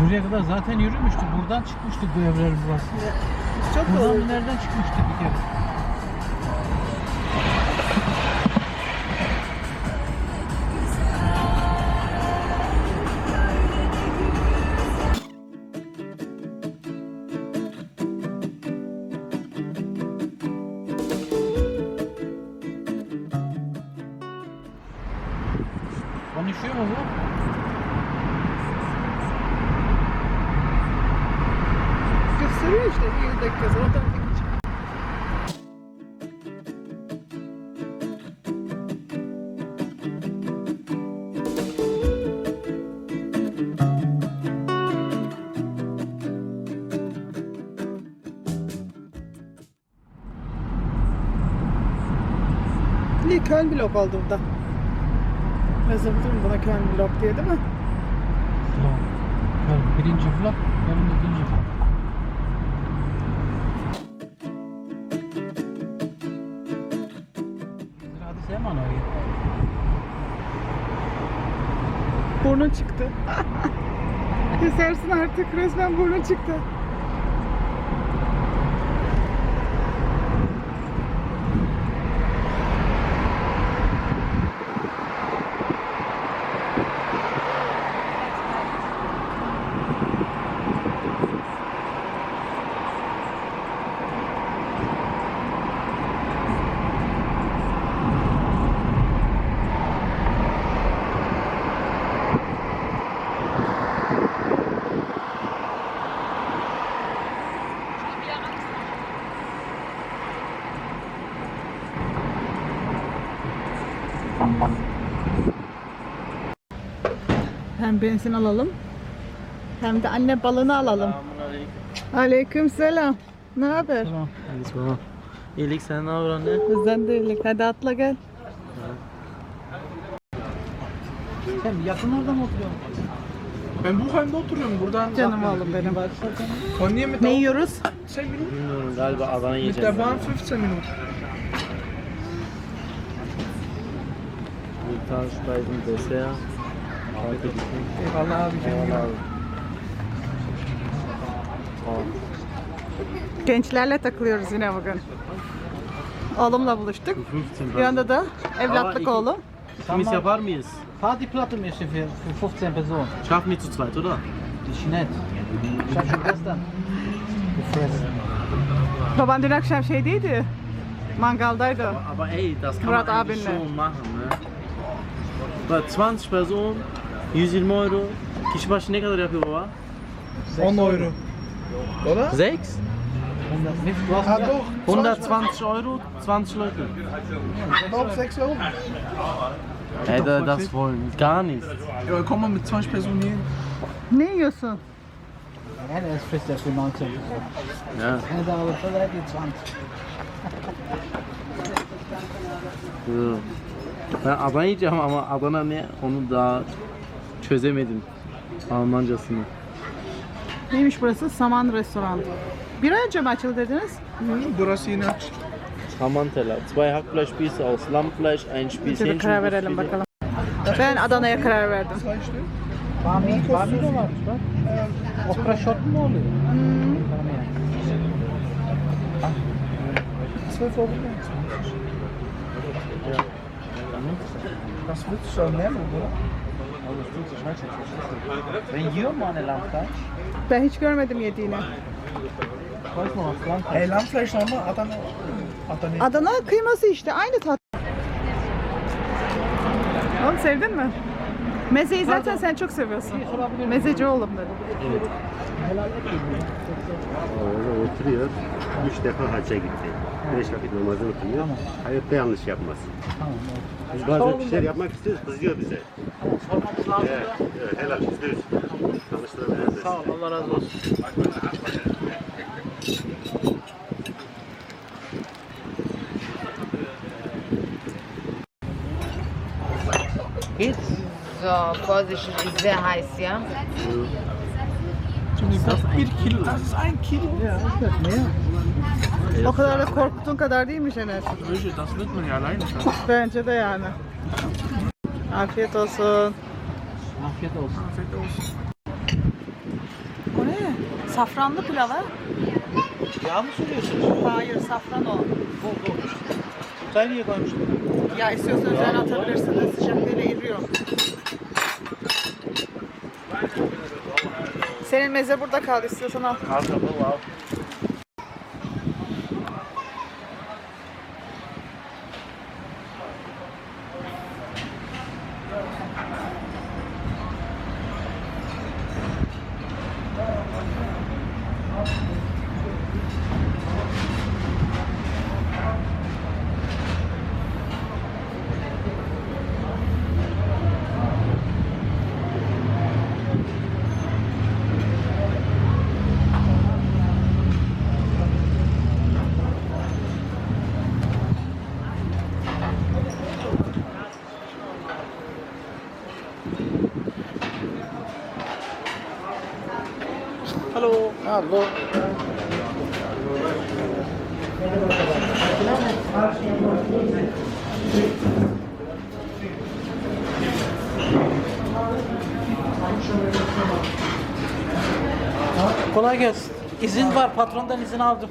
buraya kadar zaten yürümüştük. Buradan çıkmıştık bu evlerin burası. Çok Buradan doğru. nereden çıkmıştık bir kere? Konuşuyor mu bu? Gösteriyor işte bir dakika sonra tam geçecek. Ne Köln blok oldu burada. Yazabilirim buna Köln blok diye değil mi? Yani birinci flop, yarın ikinci flop. Burnun çıktı. Kesersin artık resmen burnun çıktı. Hem benzin alalım hem de anne balını alalım. Aleyküm selam. Ne haber? Tamam. Tamam. İyilik sen ne haber anne? Bizden değillik. Hadi atla gel. Sen yakınlarda mı oturuyorsun? Ben bu halde oturuyorum buradan. Canım oğlum benim. Hier mit Ne yiyoruz? 10 Minuten? Bilmiyorum galiba Adana Mit yiyeceğim. der Bahn 15 Minuten. Bir tane Speisen Eyvallah abi. Eyvallah abi. Tamam. Gençlerle takılıyoruz yine bugün. Oğlumla buluştuk. 15 Bir anda da evlatlık oğlum. İkimiz yapar mıyız? Partyplatte mir für, für 15 Personen. Schaffen wir zu zweit, oder? Ist nett. Ich hab schon gestern gefressen. Baban dün akşam şeydeydi. Mangaldaydı. Aber ey, das kann Murat man abinle. schon machen, ne? Bak 20 Personen, 120 Euro. Kişi başı ne kadar yapıyor baba? 10 Euro. Oder? 6? 100, nicht, du hast Ah ja- doch. 120 Euro, 20 Leute. Doch, 6 Euro. Ey, da, das wollen gar nicht. Ja, komm mal mit 20 Personen hier. Ne yiyorsun? Nein, er frisst ja für 19 Euro. Ja. Eine da aber vielleicht die 20. Hı. Ben Adana yiyeceğim ama Adana ne onu daha çözemedim. Almancasını. Neymiş burası? Saman Restoran. Bir ay önce mi açıldı dediniz? Burası yine aç. Samanteller. Zwei Hackfleischspieße aus Lammfleisch, ein Spieß Önce bir karar verelim bakalım. Ben Adana'ya karar verdim. Bami, Bami de varmış bak. Okra shot mu oluyor? Hmm. 12 Euro. Was willst du schon mehr, oder? Ben yiyor mu anne lamtaş? Ben hiç görmedim yediğini. Hey, Lammfleisch nochmal, Adana. Adana. Adana kıyması işte aynı tat. Oğlum sevdin mi? Mezeyi zaten sen çok seviyorsun. Mezeci oğlum dedim. Orada oturuyor. Üç defa hacca gitti. Beş vakit namazını kılıyor. Hayatta yanlış. Tamam. Biz bazen bir şeyler yapmak istiyoruz, kızıyor bize. Sormamız lazım Evet, da. evet helal yüzde yüz. Tanıştırabiliriz. Sağ ol, Allah razı olsun. Geht's? So, Vorsicht, ist sehr heiß, ja? Das ist ein Kilo. Das ist ein Kilo. Ja, ist das mehr? O kadar da korktuğun kadar değilmiş Enes. Welche, das wird man ja alleine schaffen. Bence de yani. Afiyet olsun. Afiyet olsun. Perfekt aus. Safranlı pilav ha? Yağ mı sürüyorsunuz? Hayır safran o. Bol bol. Çay niye koymuştun? Ya istiyorsan üzerine atabilirsin. Sıcaklığıyla eriyor. Senin meze burada kaldı. İstiyorsan al. Kanka bu al. Hallo. Kolay gelsin. İzin var. Patrondan izin aldım.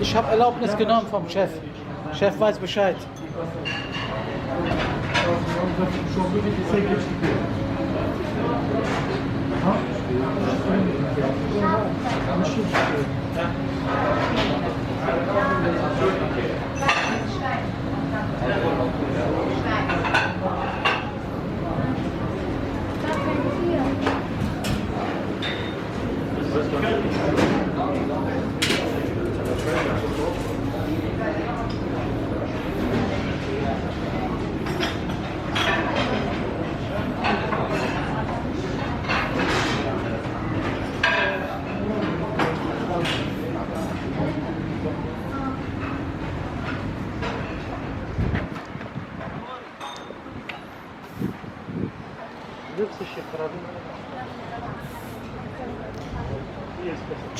Ich habe Erlaubnis genommen vom Chef. Chef weiß Bescheid.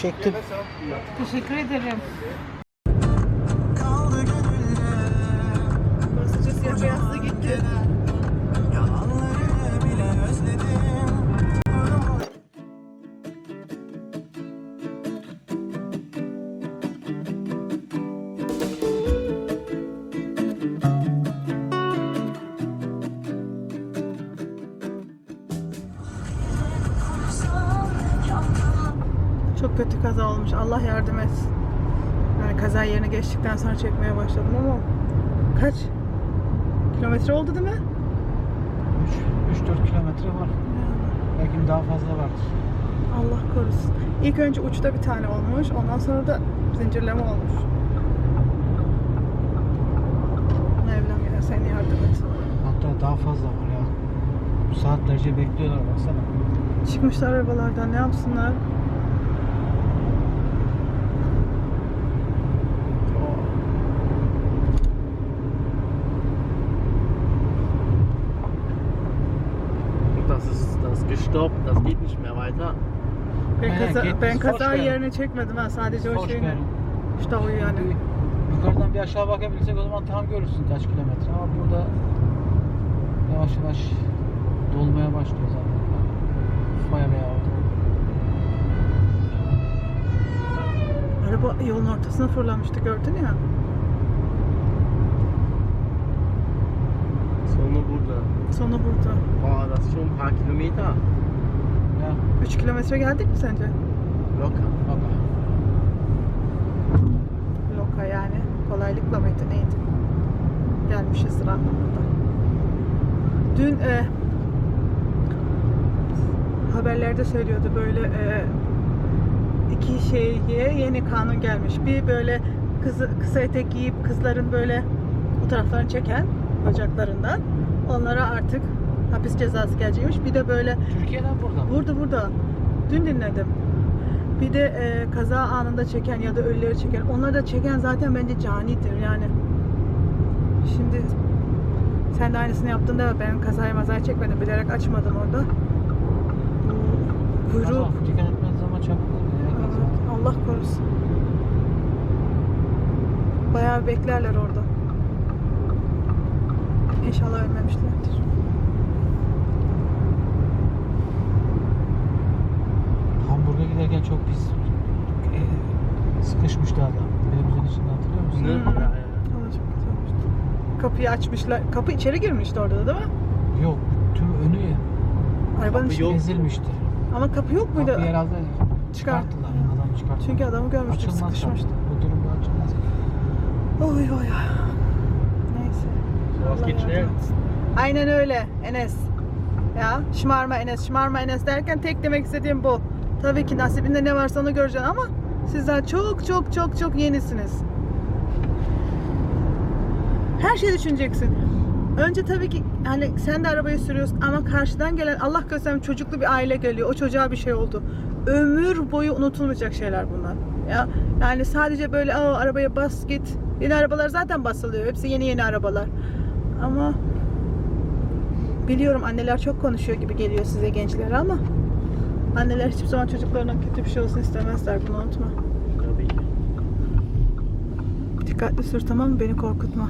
Çektim. Teşekkür ederim. Kötü kaza olmuş. Allah yardım etsin. Yani kaza yerine geçtikten sonra çekmeye başladım ama kaç kilometre oldu değil mi? 3-4 kilometre var. Belki daha fazla vardır. Allah korusun. İlk önce uçta bir tane olmuş. Ondan sonra da zincirleme olmuş. Mevlam ya sen yardım et. Hatta daha fazla var ya. Saatlerce bekliyorlar baksana. Çıkmışlar arabalardan ne yapsınlar? Das ist gestoppt, das geht nicht mehr weiter. Ben, kaza, git, ben kaza hoş yerine çekmedim ha sadece o Hoş şeyini. geldin. İşte o yani. Yukarıdan bir aşağı bakabilsek o zaman tam görürsün kaç kilometre. Ama burada yavaş yavaş dolmaya başlıyor zaten. Baya baya oldu. Araba yolun ortasına fırlamıştı gördün ya. Sonu burada. Sonu burada. Boah, das ist schon ein paar Kilometer. Ya 3 kilometre geldik mi sence? Locker. bak. Loka yani. Kolaylıkla mıydı neydi? Gelmişizdir anlamında. Dün e, haberlerde söylüyordu böyle e, iki şeye yeni kanun gelmiş. Bir böyle kızı, kısa etek giyip kızların böyle bu taraflarını çeken bacaklarından onlara artık hapis cezası gelecekmiş. Bir de böyle Türkiye'den buradan. Burada burada. Dün dinledim. Bir de e, kaza anında çeken ya da ölüleri çeken. Onları da çeken zaten bence canidir yani. Şimdi sen de aynısını yaptın da ben kazayı mazayı çekmedim. Bilerek açmadım orada. Kuyruk. Ama dikkat etmediğiniz zaman çabuk oluyor. Evet. Allah korusun. Bayağı beklerler orada. İnşallah ölmemişlerdir. Giderken çok pis e, sıkışmıştı adam. Benim içinde hatırlıyor musun? Ne? Hmm. Çok olmuştu. Kapıyı açmışlar. Kapı içeri girmişti orada da değil mi? Yok, tüm önü ya. Arabanın Kapı içi- yok. ezilmişti. Ama kapı yok muydu? Kapıyı herhalde Çıkar. çıkarttılar. Adam çıkarttı. Çünkü adamı görmüştük Açılmaz sıkışmıştı. kapı. Bu durumda açılmaz. Oy oy oy. Neyse. Etsin. Aynen öyle Enes. Ya şımarma Enes, şımarma Enes derken tek demek istediğim bu. Tabii ki nasibinde ne varsa onu göreceksin ama sizler çok çok çok çok yenisiniz. Her şeyi düşüneceksin. Önce tabii ki hani sen de arabayı sürüyorsun ama karşıdan gelen Allah göstermesin çocuklu bir aile geliyor. O çocuğa bir şey oldu. Ömür boyu unutulmayacak şeyler bunlar. Ya yani sadece böyle Aa, arabaya bas git. Yeni arabalar zaten basılıyor. Hepsi yeni yeni arabalar. Ama biliyorum anneler çok konuşuyor gibi geliyor size gençler ama anneler hiçbir zaman çocuklarına kötü bir şey olsun istemezler. Bunu unutma. Tabii ki. Dikkatli sür tamam mı? Beni korkutma.